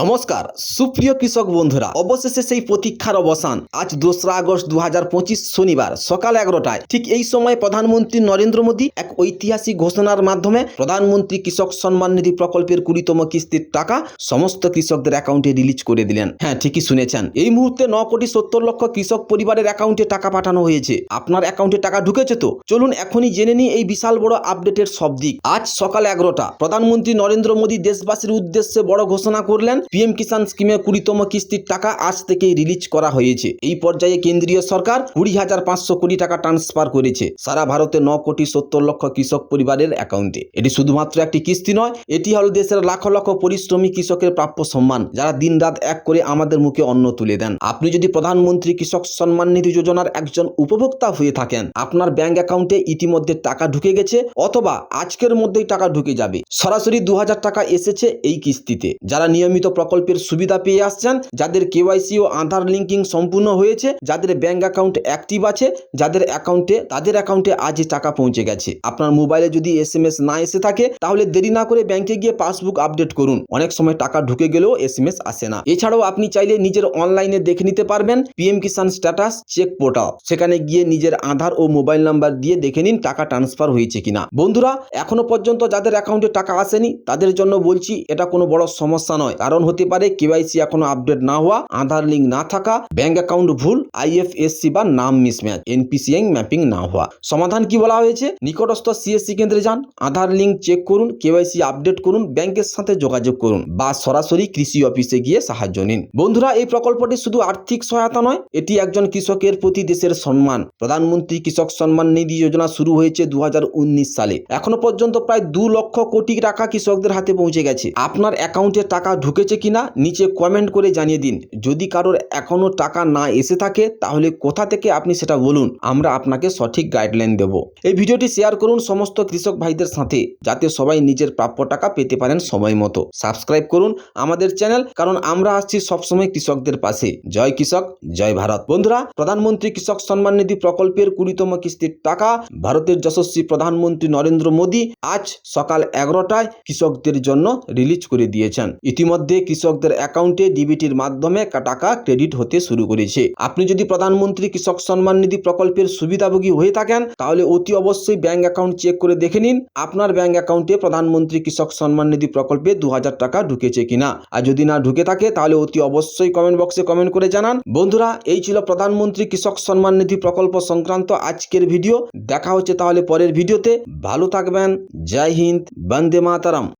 নমস্কার, সুপ্রিয় কৃষক বন্ধুরা, অবশেষে সেই প্রতীক্ষার অবসান। আজ দোসরা আগস্ট দু হাজার পঁচিশ শনিবার, সকাল এগারোটায়। ঠিক এই সময় প্রধানমন্ত্রী নরেন্দ্র মোদী এক ঐতিহাসিক ঘোষণার মাধ্যমে প্রধানমন্ত্রী কৃষক সম্মান নিধি প্রকল্পের কুড়িতম কিস্তির টাকা সমস্ত কৃষকদের অ্যাকাউন্টে রিলিজ করে দিলেন। হ্যাঁ ঠিকই শুনেছেন। এই মুহূর্তে ন কোটি সত্তর লক্ষ কৃষক পরিবারের অ্যাকাউন্টে টাকা পাঠানো হয়েছে। আপনার অ্যাকাউন্টে টাকা ঢুকেছে তো? চলুন এখনই জেনে নিই এই বিশাল বড় আপডেটের সব দিক। আজ সকাল এগারোটা, প্রধানমন্ত্রী নরেন্দ্র মোদী দেশবাসীর উদ্দেশ্যে বড় ঘোষণা করলেন পিএম কিষাণ স্কিমের কুড়িতম কিস্তির টাকা আজ থেকেই রিলিজ করা হয়েছে। এই পর্যায়ে কেন্দ্রীয় সরকার কুড়ি হাজার পাঁচশো কোটি টাকা ট্রান্সফার করেছে। সারা ভারতে ন কোটি সত্তর লক্ষ কৃষক পরিবারের অ্যাকাউন্টে। এটি শুধুমাত্র একটি কিস্তি নয়, এটি হল দেশের লাখ লক্ষ পরিশ্রমী কৃষকের প্রাপ্য সম্মান, যারা দিনরাত এক করে আমাদের মুখে অন্ন তুলে দেন। আপনি যদি প্রধানমন্ত্রী কৃষক সম্মান নিধি যোজনার একজন উপভোক্তা হয়ে থাকেন, আপনার ব্যাংক অ্যাকাউন্টে ইতিমধ্যে টাকা ঢুকে গেছে অথবা আজকের মধ্যেই টাকা ঢুকে যাবে। সরাসরি দু হাজার টাকা এসেছে এই কিস্তিতে। যারা নিয়মিত প্রকল্পের সুবিধা পেয়ে আসছেন। যাদের কেওয়াইসি ও আধার লিঙ্কিং সম্পূর্ণ হয়েছে, যাদের ব্যাংক অ্যাকাউন্ট অ্যাক্টিভ আছে, যাদের অ্যাকাউন্টে, তাদের অ্যাকাউন্টে আজই টাকা পৌঁছে গেছে। আপনার মোবাইলে যদি এস এম এস না এসে থাকে, তাহলে দেরি না করে ব্যাংকে গিয়ে পাসবুক আপডেট করুন। অনেক সময় টাকা ঢুকে গেলেও এস এম এস আসে না। এছাড়াও আপনি চাইলে নিজের অনলাইনে দেখে নিতে পারবেন PM Kisan status check portal. সেখানে গিয়ে নিজের আধার ও মোবাইল নাম্বার দিয়ে দেখে নিন টাকা ট্রান্সফার হয়েছে কিনা। বন্ধুরা, এখনও পর্যন্ত যাদের অ্যাকাউন্টে টাকা আসেনি, তাদের জন্য বলছি, এটা কোনো বড় সমস্যা নয়। কারণ হতে পারে কেওয়াইসি এখনও আপডেট না হওয়া, আধার লিঙ্ক না থাকা ব্যাংক অ্যাকাউন্ট ভুল আইএফএসসি বা নাম মিসম্যাচ এনপিসিআই ম্যাপিং না হওয়া। সমাধান কি বলা হয়েছে? নিকটস্থ সিএসসি কেন্দ্রে যান, আধার লিঙ্ক চেক করুন কেওয়াইসি আপডেট করুন ব্যাংকের সাথে যোগাযোগ করুন, বা সরাসরি কৃষি অফিসে গিয়ে সাহায্য নিন। বন্ধুরা, এই প্রকল্পটি শুধু আর্থিক সহায়তা নয়, এটি একজন কৃষকের প্রতি দেশের সম্মান। প্রধানমন্ত্রী কৃষক সম্মান নিধি যোজনা শুরু হয়েছে দু হাজার উনিশ সালে। এখনও পর্যন্ত প্রায় দু লক্ষ কোটি টাকা কৃষকদের হাতে পৌঁছে গেছে। আপনার অ্যাকাউন্টে টাকা ঢুকেছে কিনা নিচে কমেন্ট করে জানিয়ে দিন। যদি কারোর এখনও টাকা না এসে থাকে, তাহলে কোথা থেকে আপনি সেটা বলুন, আমরা আপনাকে সঠিক গাইডলাইন দেব। এই ভিডিওটি শেয়ার করুন সমস্ত কৃষক ভাইদের সাথে, যাতে সবাই নিজের প্রাপ্য টাকা পেতে পারেন সময় মতো। সাবস্ক্রাইব করুন আমাদের চ্যানেল কারণ আমরা আসছি সবসময় কৃষকদের পাশে। জয় কৃষক, জয় ভারত। বন্ধুরা, প্রধানমন্ত্রী কৃষক সম্মান নিধি প্রকল্পের কুড়িতম কিস্তির টাকা ভারতের যশস্বী প্রধানমন্ত্রী নরেন্দ্র মোদী আজ সকাল এগারোটায় কৃষকদের জন্য রিলিজ করে দিয়েছেন। ইতিমধ্যে কৃষকদের অ্যাকাউন্টে ডিবিটির মাধ্যমে টাকা ক্রেডিট হতে শুরু করেছে। আপনি যদি প্রধানমন্ত্রী কৃষক সম্মান নিধি প্রকল্পের সুবিধাভোগী হয়ে থাকেন, তাহলে অতি অবশ্যই ব্যাংক অ্যাকাউন্ট চেক করে দেখে নিন, আপনার ব্যাংক অ্যাকাউন্টে প্রধানমন্ত্রী কৃষক সম্মান নিধি প্রকল্পে দু হাজার টাকা ঢুকেছে কিনা। আর যদি না ঢুকে থাকে, তাহলে অতি অবশ্যই কমেন্ট বক্সে কমেন্ট করে জানান। বন্ধুরা, এই ছিল প্রধানমন্ত্রী কৃষক সম্মান নিধি প্রকল্প সংক্রান্ত আজকের ভিডিও। দেখা হচ্ছে তাহলে পরের ভিডিওতে। ভালো থাকবেন। জয় হিন্দ। বন্দে মাতারাম।